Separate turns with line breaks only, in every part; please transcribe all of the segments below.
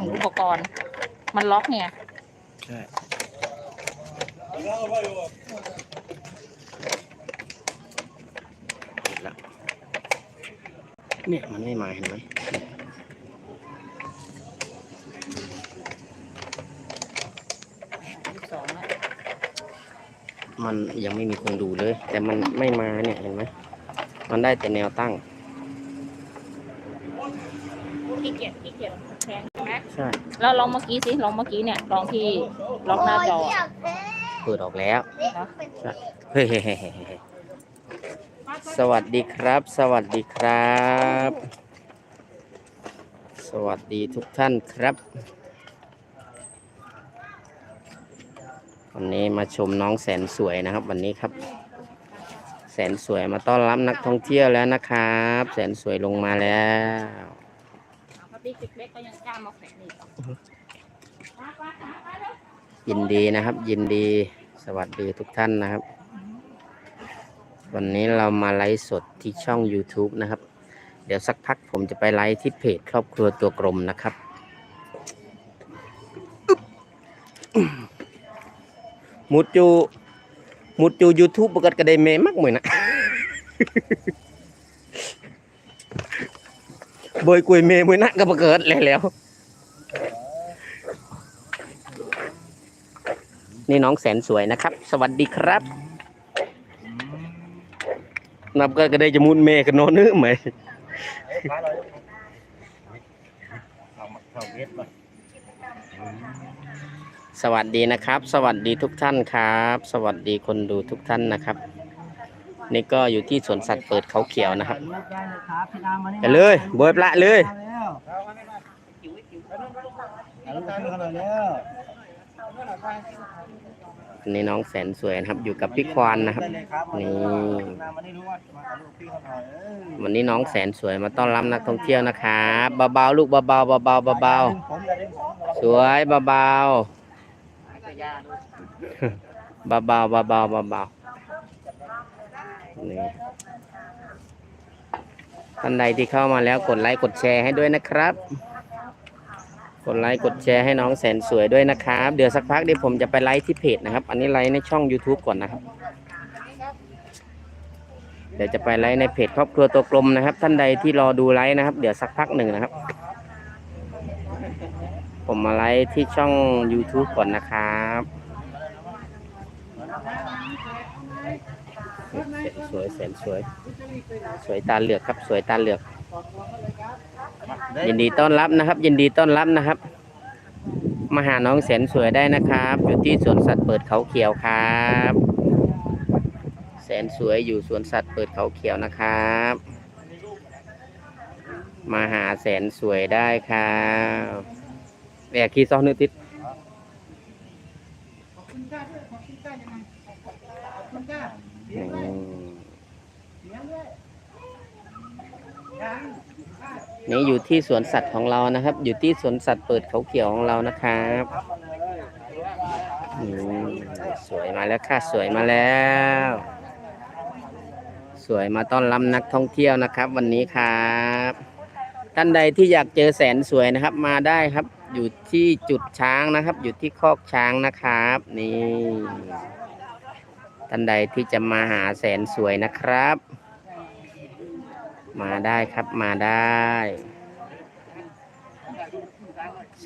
ถึงอุปกรณ์ มันล็อกเนี่ย
ใช่เห็นแล้วเนี่ยมันไม่มาเห็นไหม
ลูกสองแล้ว
มันยังไม่มีคนดูเลย แต่มันไม่มาเนี่ยเห็นไหมมันได้แต่แนวตั้ง
ขี้เกียจขี้เกียจแพง ใช่ไหม
ใช่
แล้วลองเมื่อกี้สิลองเมื่อกี้เนี่ยลองที่ล็อกหน้าจออะ
เปิดออกแล้ว
เนอะ
เฮ้ยสวัสดีครับ สวัสดีครับ สวัสดีทุกท่านครับ วันนี้มาชมน้องแสนสวยนะครับ วันนี้ครับ แสนสวยมาต้อนรับนักท่องเที่ยวแล้วนะครับ แสนสวยลงมาแล้ว
พอตีเล็กๆก็ยังกล้ามาแขวนอีก
ยินดีนะครับ ยินดีสวัสดีทุกท่านนะครับ วันนี้เรามาไลฟ์สดที่ช่อง YouTube นะครับ เดี๋ยวสักพักผมจะไปไลฟ์ที่เพจครอบครัวตัวกลมนะครับ มุดจูมุดจู YouTube ปกติก็ได้เมมากเหมือนนะ บยกุยเมมือนะก็ประเกิดแล้วแล้ว นี่น้องแสนสวยนะครับ สวัสดีครับนับก็ก็ได้จะมุนเมกันนอนนึกไหมสวัสดีนะครับ สวัสดีทุกท่านครับ สวัสดีคนดูทุกท่านนะครับ นี่ก็อยู่ที่สวนสัตว์เปิดเขาเขียวนะครับ
ได้เลยครับพี่ดามานี่
ไปเลยโบยปละเลย
มาแล้วเอาลูกขึ้นมาแล้ว
นี่น้องแสนสวยนะครับ อยู่กับพี่ควานนะครับ
ได้เลยครับมา
นี่
เลยครับมานี่รู้ว่ามาเอาลูกพี่เขาหน่อยเออ
วันนี้น้องแสนสวยมาต้อนรับนักท่องเที่ยวนะครับเบาๆลูกเบาๆเบาๆเบา
ผมอย่าดึงผม
ๆสวยเบาๆเบาๆเบาๆเบาๆเบาๆ นี่ท่านใดที่เข้ามาแล้วกดไลค์กดแชร์ให้ด้วยนะครับ กดไลค์กดแชร์ให้น้องแสนสวยด้วยนะครับ เดี๋ยวสักพักเดี๋ยวผมจะไปไลฟ์ที่เพจนะครับ อันนี้ไลฟ์ในช่อง YouTube ก่อนนะครับ เดี๋ยวจะไปไลฟ์ในเพจครอบครัวตัวกลมนะครับ ท่านใดที่รอดูไลฟ์นะครับ เดี๋ยวสักพักหนึ่งนะครับ ผมมาไลฟ์ที่ช่อง YouTube ก่อนนะครับ สวยแสนสวย สวยตาเหลือกครับ สวยตาเหลือก ยินดีต้อนรับนะครับ ยินดีต้อนรับนะครับ มาหาน้องแสนสวยได้นะครับ อยู่ที่สวนสัตว์เปิดเขาเขียวครับ แสนสวยอยู่สวนสัตว์เปิดเขาเขียวนะครับ มาหาแสนสวยได้ครับแหวกคีซองนึกติดอืม นี่อยู่ที่สวนสัตว์ของเรานะครับ อยู่ที่สวนสัตว์เปิดเขาเขียวของเรานะครับสวยมาแล้วค่ะสวยมาแล้ว สวยมาต้อนรับนักท่องเที่ยวนะครับ วันนี้ครับ ท่านใดที่อยากเจอแสนสวยนะครับ มาได้ครับ อยู่ที่จุดช้างนะครับ อยู่ที่คอกช้างนะครับ นี่ท่านใดที่จะมาหาแสนสวยนะครับ มาได้ครับมาได้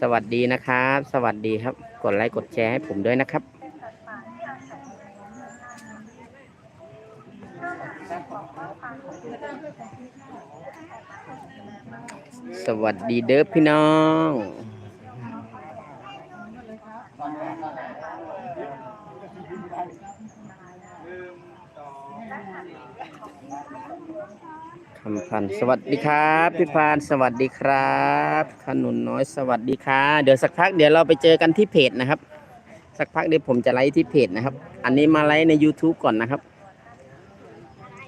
สวัสดีนะครับ สวัสดีครับ กดไลค์กดแชร์ให้ผมด้วยนะครับ สวัสดีเด้อพี่น้อง คำพันสวัสดีครับพี่พานสวัสดีครับขนุนน้อยสวัสดีค่ะเดี๋ยวสักพักเดี๋ยวเราไปเจอกันที่เพจนะครับ สักพักเดี๋ยวผมจะไลฟ์ที่เพจนะครับ อันนี้มาไลฟ์ใน YouTube ก่อนนะครับ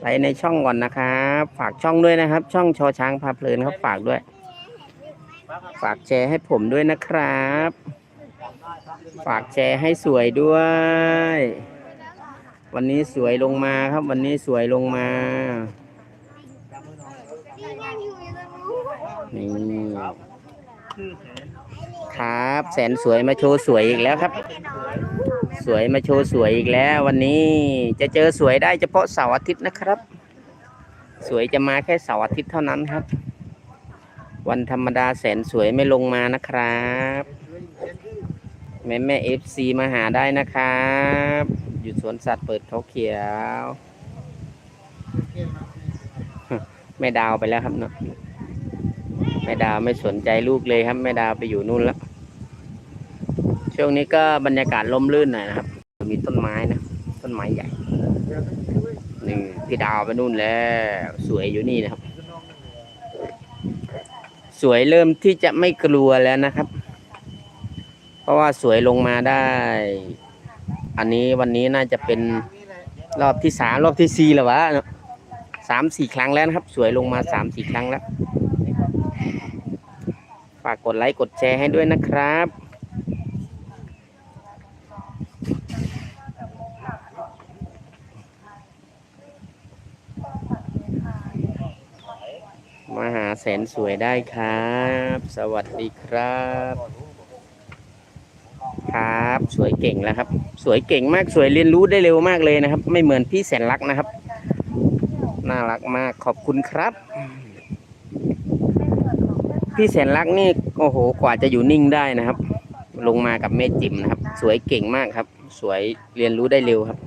ไลฟ์ในช่องก่อนนะครับ ฝากช่องด้วยนะครับ ช่องชอช้างพาเพลินครับฝากด้วย ฝากแชร์ให้ผมด้วยนะครับ ฝากแชร์ให้สวยด้วย วันนี้สวยลงมาครับ วันนี้สวยลงมา นี่ครับ แสนสวยมาโชว์สวยอีกแล้วครับ สวยมาโชว์สวยอีกแล้ววันนี้จะเจอสวยได้เฉพาะเสาร์อาทิตย์นะครับ สวยจะมาแค่เสาร์อาทิตย์เท่านั้นครับ วันธรรมดาแสนสวยไม่ลงมานะครับ แม่แม่เอฟซีมาหาได้นะครับ อยู่สวนสัตว์เปิดเขาเขียว แม่ดาวไปแล้วครับเนาะแม่ดาวไม่สนใจลูกเลยครับแม่ดาวไปอยู่นู่นแล้วช่วงนี้ก็บรรยากาศล่มลื่นหน่อยนะครับ มีต้นไม้นะต้นไม้ใหญ่นี่พี่ดาวไปนู่นแล้ว สวยอยู่นี่นะครับ สวยเริ่มที่จะไม่กลัวแล้วนะครับ เพราะว่าสวยลงมาได้ อันนี้วันนี้น่าจะเป็นรอบที่สามรอบที่สี่แล้ววะเนอะ สามสี่ครั้งแล้วนะครับ สวยลงมาสามสี่ครั้งแล้ว ฝากกดไลค์กดแชร์ให้ด้วยนะครับมาหาแสนสวยได้ครับ สวัสดีครับ ครับ สวยเก่งแล้วครับ สวยเก่งมากสวยเรียนรู้ได้เร็วมากเลยนะครับ ไม่เหมือนพี่แสนรักนะครับ น่ารักมากขอบคุณครับ พี่แสนรักนี่โอ้โหกว่าจะอยู่นิ่งได้นะครับ ลงมากับแม่จิ๋มนะครับ สวยเก่งมากครับ สวยเรียนรู้ได้เร็วครับ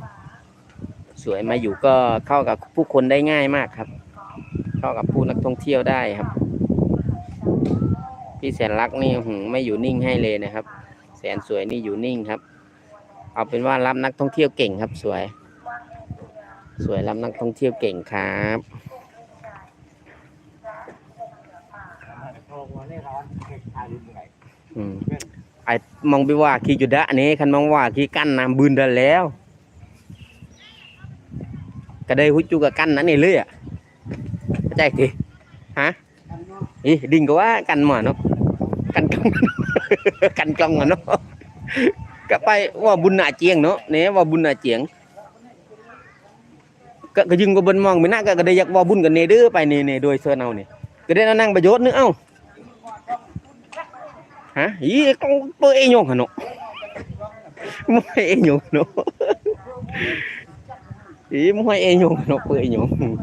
สวยมาอยู่ก็เข้ากับผู้คนได้ง่ายมากครับ เข้ากับผู้นักท่องเที่ยวได้ครับ พี่แสนรักนี่หืไม่อยู่นิ่งให้เลยนะครับ แสนสวยนี่อยู่นิ่งครับ เอาเป็นว่ารับนักท่องเที่ยวเก่งครับสวย สวยรับนักท่องเที่ยวเก่งครับอืมไอ้มองไปว่าขี่จุดะนี่คันมองว่าขี่กั้นน้ำบืนได้แล้วก็ได้หุ่จูกับกั้นนั่นนี่เลยอะเข้าใจทีฮะอีดิ่งก็ว่ากันหมาเนาะกันกล้องกันกล้องอะเนาะก็ไปว่าบุญหนาเจียงเนาะเนี่ยว่าบุญหนาเจียง ก็ก็ยึงก็บนมองไปหน้าก็ก็ได้อยากว่าบุญกันเนเด้อไปเนเนโดยเสื้อเอานี่ก็ได้นั่งประโยชน์นึกเอ้า hả ý con bơi e nhung hả nó mua e nhung nó ý mua e nhung nó bơi nhung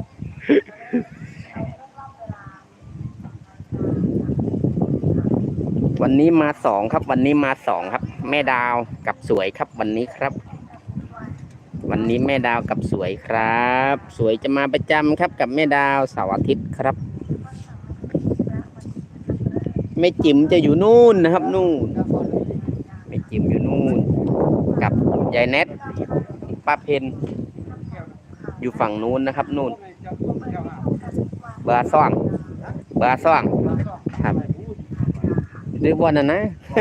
วันนี้มาสองครับ วันนี้มาสองครับ แม่ดาวกับสวยครับวันนี้ครับ วันนี้แม่ดาวกับสวยครับ สวยจะมาประจำครับกับแม่ดาวเสาร์อาทิตย์ครับแม่จิ๋มจะอยู่นู่นนะครับ นู่นแม่จิ๋มอยู่นู่น กับยายแนทป้าเพนอยู่ฝั่งนู้นนะครับนู่นบอร์ซ่องบอร์ซ่องครับเรียกว่านั่นนะ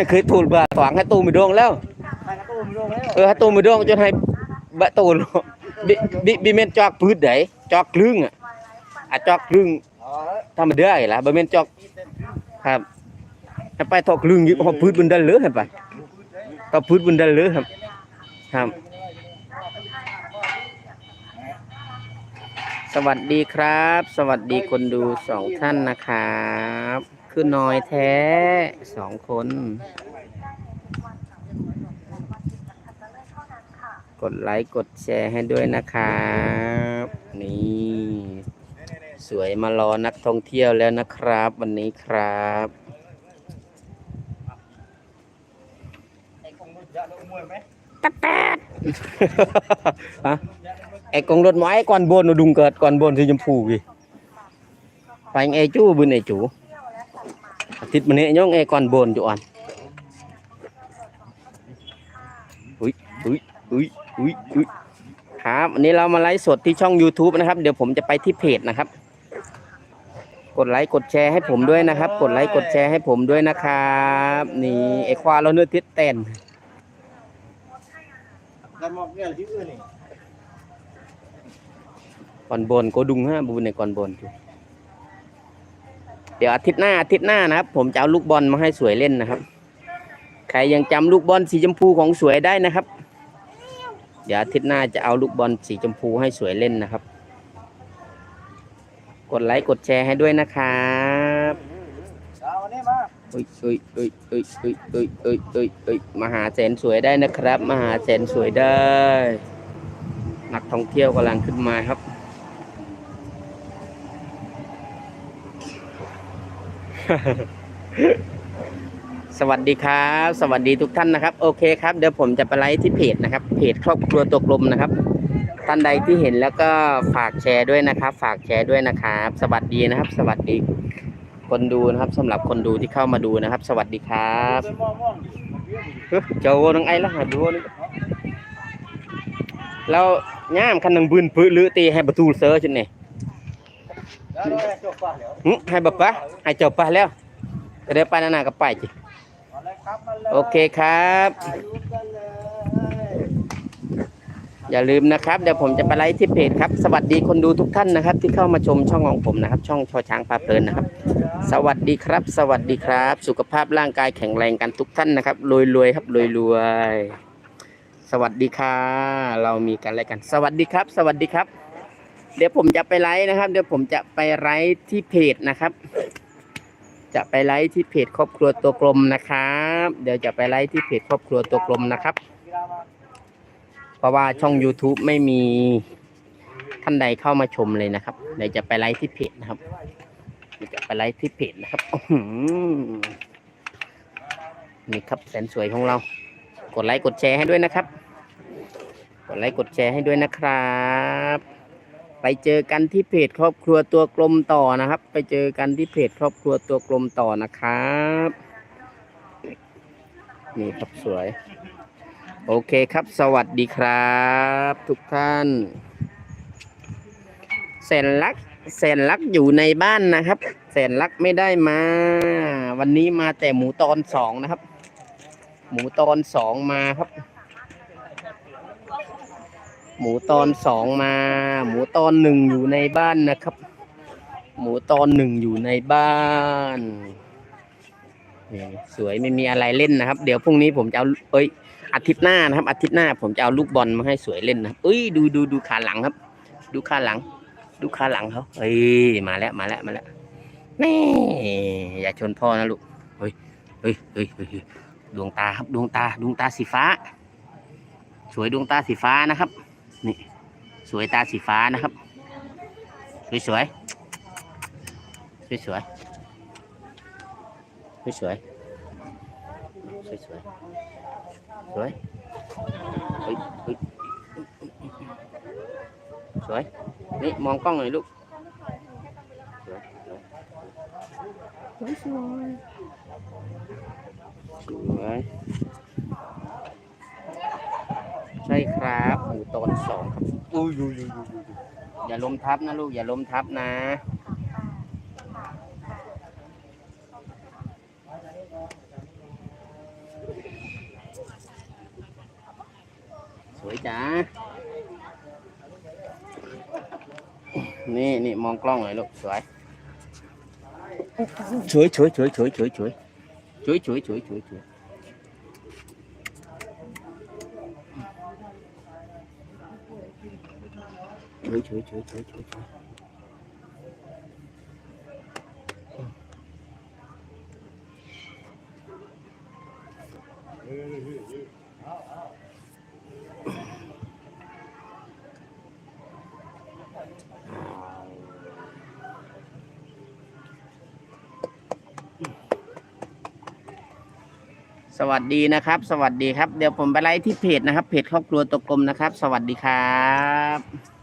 เคยตูนเบอร์สองให้ตูนไปดวงแล้วเออให้ตูนไปดวงจนให้ บะตูนบิบิเมนจอกพืชไหนจอกครึ่งอะอะจอกครึ่งทำมาเด้อไอ้ละบิเมนจอกครับไปทอกลึงยิบเอพืชบนดันเลือให้ไปก็พืชบนดันเลือครับครับสวัสดีครับ สวัสดีคนดูสองท่านนะครับ คือน้อยแท้สองคน กดไลค์กดแชร์ให้ด้วยนะครับ นี่สวยมารอนักท่องเที่ยวแล้วนะครับ วันนี้ครับตัดแตดฮะไอ้กองรถหมอไอ้ก่อนบน nó đùng cợt ก่อนบนสีชมพู kì phải nghe chú bên này chủ thịt mình hệ nhông nghe còn bồn chỗ ăn อุ้ยอุ้ยอุ้ยอุ้ยอุ้ยครับ วันนี้เรามาไลฟ์สดที่ช่อง YouTube นะครับ เดี๋ยวผมจะไปที่เพจนะครับ กดไลค์กดแชร์ให้ผมด้วยนะครับ กดไลค์กดแชร์ให้ผมด้วยนะครับนี่ไอ้ควาเราเนื้อทิศเต้น
กันมองเนี่ยที่อื่นนี่
ก่อนบนโกดุงฮะบูในก่อนบนอยู่เดี๋ยวอาทิตย์หน้าอาทิตย์หน้านะครับ ผมจะเอาลูกบอลมาให้สวยเล่นนะครับ ใครยังจำลูกบอลสีชมพูของสวยได้นะครับ เดี๋ยวอาทิตย์หน้าจะเอาลูกบอลสีชมพูให้สวยเล่นนะครับ กดไลค์กดแชร์ให้ด้วยนะครับ
เอาอันนี้มา
อุ้ยอุ้ยอุ้ยอุ้ยอุ้ยอุ้ยอุ้ยอุ้ยอุ้ยมาหาแสนสวยได้นะครับมาหาแสนสวยได้นักท่องเที่ยวกำลังขึ้นมาครับ สวัสดีครับ สวัสดีทุกท่านนะครับ โอเคครับ เดี๋ยวผมจะไปไลฟ์ที่เพจนะครับ เพจครอบครัวตัวกลมนะครับ ท่านใดที่เห็นแล้วก็ฝากแชร์ด้วยนะครับ ฝากแชร์ด้วยนะครับ สวัสดีนะครับ สวัสดีคนดูนะครับสำหรับคนดูที่เข้ามาดูนะครับ สวัสดีครับ
เดินมองมอง
เฮ้ยเจ้านังไอ้ละหาดูนี่เราย่ามคันนังบืนปื้อลือตีให้ประตูเซอร์ชนนี่
แล้วเราจบป่ะเดี๋ยว
หึให้บักปะให้เจ้าไปแล้วก็เดี๋ยวไปนานาก็ไปจิ โอเคครับ
ถ่ายรูปกันเลย
อย่าลืมนะครับ เดี๋ยวผมจะไปไลฟ์ที่เพจครับ สวัสดีคนดูทุกท่านนะครับ ที่เข้ามาชมช่องของผมนะครับ ช่องชอช้างพาเพลินนะครับ สวัสดีครับ สวัสดีครับ สุขภาพร่างกายแข็งแรงกันทุกท่านนะครับรวยรวยๆครับรวยรวยๆสวัสดีค่ะ เรามีกันอะไรกัน สวัสดีครับ สวัสดีครับ เดี๋ยวผมจะไปไลฟ์นะครับ เดี๋ยวผมจะไปไลฟ์ที่เพจนะครับ จะไปไลฟ์ที่เพจครอบครัวตัวกลมนะครับ เดี๋ยวจะไปไลฟ์ที่เพจครอบครัวตัวกลมนะครับ เพราะว่าช่อง YouTube ไม่มีท่านใดเข้ามาชมเลยนะครับ เดี๋ยวจะไปไลฟ์ที่เพจนะครับเดี๋ยวจะไปไลฟ์ที่เพจนะครับนี่ครับแสนสวยของเรา กดไลค์กดแชร์ให้ด้วยนะครับ กดไลค์กดแชร์ให้ด้วยนะครับ ไปเจอกันที่เพจครอบครัวตัวกลมต่อนะครับ ไปเจอกันที่เพจครอบครัวตัวกลมต่อนะครับ นี่ครับสวย โอเคครับ สวัสดีครับ ทุกท่านแสนลักแสนลักอยู่ในบ้านนะครับ แสนลักไม่ได้มา วันนี้มาแต่หมูตอนสองนะครับ หมูตอนสองมาครับ หมูตอนสองมา หมูตอนหนึ่งอยู่ในบ้านนะครับ หมูตอนหนึ่งอยู่ในบ้าน สวยไม่มีอะไรเล่นนะครับ เดี๋ยวพรุ่งนี้ผมจะเอาเอ้ยอาทิตย์หน้านะครับอาทิตย์หน้าผมจะเอาลูกบอลมาให้สวยเล่นนะครับเอ้ยดูดูดูขาหลังครับ ดูขาหลัง ดูขาหลังเขาเฮ้ยมาแล้วมาแล้วมาแล้วนี่อย่าชนพ่อนะลูกเฮ้ยเฮ้ยเฮ้ยดวงตาครับดวงตาดวงตาสีฟ้า สวยดวงตาสีฟ้านะครับนี่สวยตาสีฟ้านะครับ สวยสวยสวยสวย วยสวยสวยสวยสวยสวยนี่มองกล้องหน่อยลูกสวยสวยสวยใช่ครับหมูตอนสองครับอุ้ยอุ้ยอุ้ยอุ้ยอุ้ยอย่าล้มทับนะลูกอย่าล้มทับนะ ยจ้านี่นี่มองกล้องหน่อยลูกสวยสวยสวยสวยสวยสวยสวยสวยสวยสวยสวยสวยสวยสวยสวยสวยสวยสวย สวัสดีนะครับ สวัสดีครับ เดี๋ยวผมไปไลฟ์ที่เพจนะครับ เพจครอบครัวตกกลมนะครับ สวัสดีครับ